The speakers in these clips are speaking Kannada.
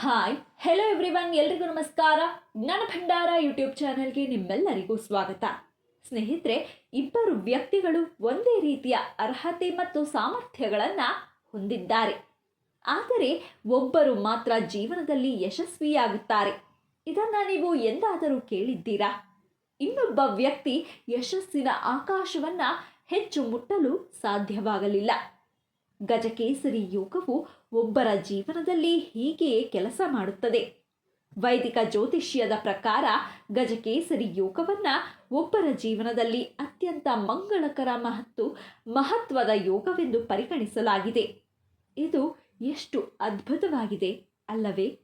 ಹಾಯ್ ಹೆಲೋ ಎವ್ರಿವನ್ ಎಲ್ರಿಗೂ ನಮಸ್ಕಾರ. ಜ್ಞಾನ ಭಂಡಾರ ಯೂಟ್ಯೂಬ್ ಚಾನೆಲ್ಗೆ ನಿಮ್ಮೆಲ್ಲರಿಗೂ ಸ್ವಾಗತ. ಸ್ನೇಹಿತರೆ, ಇಬ್ಬರು ವ್ಯಕ್ತಿಗಳು ಒಂದೇ ರೀತಿಯ ಅರ್ಹತೆ ಮತ್ತು ಸಾಮರ್ಥ್ಯಗಳನ್ನು ಹೊಂದಿದ್ದಾರೆ. ಆದರೆ, ಒಬ್ಬರು ಮಾತ್ರ ಜೀವನದಲ್ಲಿ ಯಶಸ್ವಿಯಾಗುತ್ತಾರೆ. ಇದನ್ನು ನೀವು ಎಂದಾದರೂ ಕೇಳಿದ್ದೀರಾ? ಇನ್ನೊಬ್ಬ ವ್ಯಕ್ತಿ ಯಶಸ್ಸಿನ ಆಕಾಶವನ್ನು ಹೆಚ್ಚು ಮುಟ್ಟಲು ಸಾಧ್ಯವಾಗಲಿಲ್ಲ. ಗಜಕೇಸರಿ ಯೋಗವು ಒಬ್ಬರ ಜೀವನದಲ್ಲಿ ಹೀಗೆಯೇ ಕೆಲಸ ಮಾಡುತ್ತದೆ. ವೈದಿಕ ಜ್ಯೋತಿಷ್ಯದ ಪ್ರಕಾರ ಗಜಕೇಸರಿ ಯೋಗವನ್ನು ಒಬ್ಬರ ಜೀವನದಲ್ಲಿ ಅತ್ಯಂತ ಮಂಗಳಕರ ಮತ್ತು ಮಹತ್ವದ ಯೋಗವೆಂದು ಪರಿಗಣಿಸಲಾಗಿದೆ. ಇದು ಎಷ್ಟು ಅದ್ಭುತವಾಗಿದೆ ಅಲ್ಲವೇ?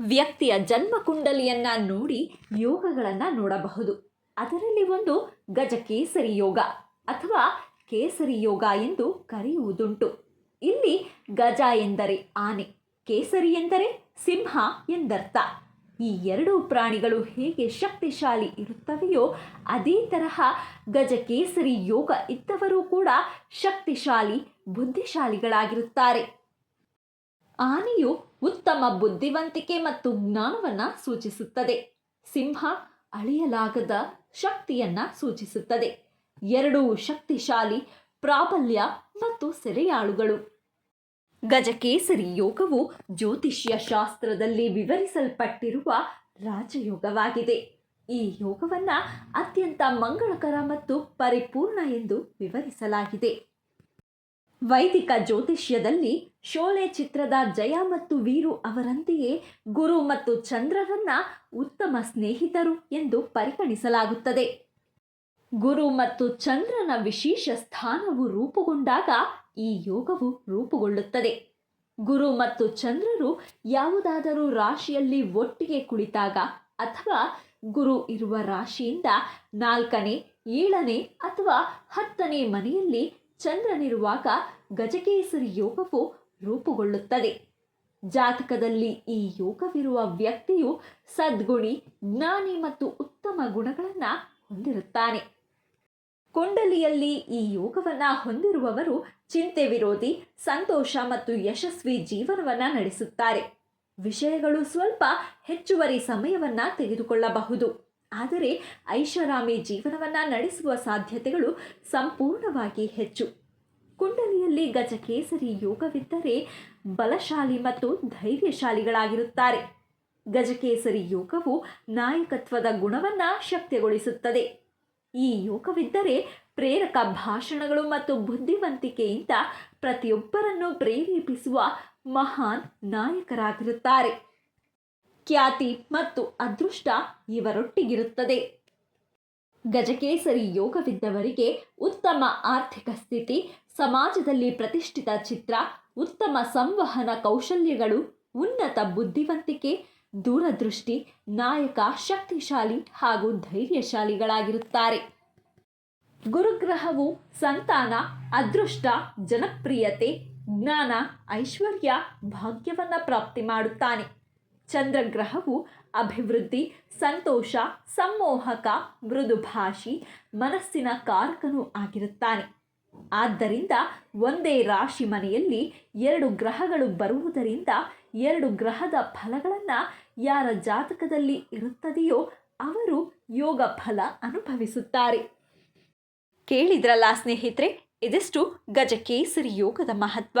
ವ್ಯಕ್ತಿಯ ಜನ್ಮ ಕುಂಡಲಿಯನ್ನ ನೋಡಿ ಯೋಗಗಳನ್ನು ನೋಡಬಹುದು. ಅದರಲ್ಲಿ ಒಂದು ಗಜಕೇಸರಿ ಯೋಗ ಅಥವಾ ಕೇಸರಿ ಯೋಗ ಎಂದು ಕರೆಯುವುದುಂಟು. ಇಲ್ಲಿ ಗಜ ಎಂದರೆ ಆನೆ, ಕೇಸರಿ ಎಂದರೆ ಸಿಂಹ ಎಂದರ್ಥ. ಈ ಎರಡೂ ಪ್ರಾಣಿಗಳು ಹೇಗೆ ಶಕ್ತಿಶಾಲಿ ಇರುತ್ತವೆಯೋ ಅದೇ ತರಹ ಗಜಕೇಸರಿ ಯೋಗ ಇದ್ದವರು ಕೂಡ ಶಕ್ತಿಶಾಲಿ, ಬುದ್ಧಿಶಾಲಿಗಳಾಗಿರುತ್ತಾರೆ. ಆನೆಯು ಉತ್ತಮ ಬುದ್ಧಿವಂತಿಕೆ ಮತ್ತು ಜ್ಞಾನವನ್ನು ಸೂಚಿಸುತ್ತದೆ. ಸಿಂಹ ಅಳಿಯಲಾಗದ ಶಕ್ತಿಯನ್ನ ಸೂಚಿಸುತ್ತದೆ. ಎರಡೂ ಶಕ್ತಿಶಾಲಿ, ಪ್ರಾಬಲ್ಯ ಮತ್ತು ಸೆರೆಯಾಳುಗಳು. ಗಜಕೇಸರಿ ಯೋಗವು ಜ್ಯೋತಿಷ್ಯ ಶಾಸ್ತ್ರದಲ್ಲಿ ವಿವರಿಸಲ್ಪಟ್ಟಿರುವ ರಾಜಯೋಗವಾಗಿದೆ. ಈ ಯೋಗವನ್ನು ಅತ್ಯಂತ ಮಂಗಳಕರ ಮತ್ತು ಪರಿಪೂರ್ಣ ಎಂದು ವಿವರಿಸಲಾಗಿದೆ. ವೈದಿಕ ಜ್ಯೋತಿಷ್ಯದಲ್ಲಿ ಶೋಲೆ ಚಿತ್ರದ ಜಯ ಮತ್ತು ವೀರು ಅವರಂತೆಯೇ ಗುರು ಮತ್ತು ಚಂದ್ರರನ್ನ ಉತ್ತಮ ಸ್ನೇಹಿತರು ಎಂದು ಪರಿಗಣಿಸಲಾಗುತ್ತದೆ. ಗುರು ಮತ್ತು ಚಂದ್ರನ ವಿಶೇಷ ಸ್ಥಾನವು ರೂಪುಗೊಂಡಾಗ ಈ ಯೋಗವು ರೂಪುಗೊಳ್ಳುತ್ತದೆ. ಗುರು ಮತ್ತು ಚಂದ್ರರು ಯಾವುದಾದರೂ ರಾಶಿಯಲ್ಲಿ ಒಟ್ಟಿಗೆ ಕುಳಿತಾಗ ಅಥವಾ ಗುರು ಇರುವ ರಾಶಿಯಿಂದ ನಾಲ್ಕನೇ, ಏಳನೇ ಅಥವಾ ಹತ್ತನೇ ಮನೆಯಲ್ಲಿ ಚಂದ್ರನಿರುವಾಗ ಗಜಕೇಸರಿ ಯೋಗವು ರೂಪುಗೊಳ್ಳುತ್ತದೆ. ಜಾತಕದಲ್ಲಿ ಈ ಯೋಗವಿರುವ ವ್ಯಕ್ತಿಯು ಸದ್ಗುಣಿ, ಜ್ಞಾನಿ ಮತ್ತು ಉತ್ತಮ ಗುಣಗಳನ್ನು ಹೊಂದಿರುತ್ತಾನೆ. ಕುಂಡಲಿಯಲ್ಲಿ ಈ ಯೋಗವನ್ನು ಹೊಂದಿರುವವರು ಚಿಂತೆ ವಿರೋಧಿ, ಸಂತೋಷ ಮತ್ತು ಯಶಸ್ವಿ ಜೀವನವನ್ನು ನಡೆಸುತ್ತಾರೆ. ವಿಷಯಗಳು ಸ್ವಲ್ಪ ಹೆಚ್ಚುವರಿ ಸಮಯವನ್ನು ತೆಗೆದುಕೊಳ್ಳಬಹುದು. ಆದರೆ ಐಷಾರಾಮಿ ಜೀವನವನ್ನು ನಡೆಸುವ ಸಾಧ್ಯತೆಗಳು ಸಂಪೂರ್ಣವಾಗಿ ಹೆಚ್ಚು. ಕುಂಡಲಿಯಲ್ಲಿ ಗಜಕೇಸರಿ ಯೋಗವಿದ್ದರೆ ಬಲಶಾಲಿ ಮತ್ತು ಧೈರ್ಯಶಾಲಿಗಳಾಗಿರುತ್ತಾರೆ. ಗಜಕೇಸರಿ ಯೋಗವು ನಾಯಕತ್ವದ ಗುಣವನ್ನು ಶಕ್ತಿಗೊಳಿಸುತ್ತದೆ. ಈ ಯೋಗವಿದ್ದರೆ ಪ್ರೇರಕ ಭಾಷಣಗಳು ಮತ್ತು ಬುದ್ಧಿವಂತಿಕೆಯಿಂದ ಪ್ರತಿಯೊಬ್ಬರನ್ನು ಪ್ರೇರೇಪಿಸುವ ಮಹಾನ್ ನಾಯಕರಾಗಿರುತ್ತಾರೆ. ಖ್ಯಾತಿ ಮತ್ತು ಅದೃಷ್ಟ ಇವರೊಟ್ಟಿಗಿರುತ್ತದೆ. ಗಜಕೇಸರಿ ಯೋಗವಿದ್ದವರಿಗೆ ಉತ್ತಮ ಆರ್ಥಿಕ ಸ್ಥಿತಿ, ಸಮಾಜದಲ್ಲಿ ಪ್ರತಿಷ್ಠಿತ ಚಿತ್ರ, ಉತ್ತಮ ಸಂವಹನ ಕೌಶಲ್ಯಗಳು, ಉನ್ನತ ಬುದ್ಧಿವಂತಿಕೆ ದೂರದೃಷ್ಟಿ, ನಾಯಕ, ಶಕ್ತಿಶಾಲಿ ಹಾಗೂ ಧೈರ್ಯಶಾಲಿಗಳಾಗಿರುತ್ತಾರೆ. ಗುರುಗ್ರಹವು ಸಂತಾನ, ಅದೃಷ್ಟ, ಜನಪ್ರಿಯತೆ, ಜ್ಞಾನ, ಐಶ್ವರ್ಯ, ಭಾಗ್ಯವನ್ನು ಪ್ರಾಪ್ತಿ ಮಾಡುತ್ತಾನೆ. ಚಂದ್ರಗ್ರಹವು ಅಭಿವೃದ್ಧಿ, ಸಂತೋಷ, ಸಂಮೋಹಕ, ಮೃದುಭಾಷಿ, ಮನಸ್ಸಿನ ಕಾರಕನೂ ಆಗಿರುತ್ತಾನೆ. ಆದ್ದರಿಂದ ಒಂದೇ ರಾಶಿ ಮನೆಯಲ್ಲಿ ಎರಡು ಗ್ರಹಗಳು ಬರುವುದರಿಂದ ಎರಡು ಗ್ರಹದ ಫಲಗಳನ್ನು ಯಾರ ಜಾತಕದಲ್ಲಿ ಇರುತ್ತದೆಯೋ ಅವರು ಯೋಗ ಫಲ ಅನುಭವಿಸುತ್ತಾರೆ. ಕೇಳಿದ್ರಲ್ಲ ಸ್ನೇಹಿತರೆ, ಇದಿಷ್ಟು ಗಜಕೇಸರಿ ಯೋಗದ ಮಹತ್ವ.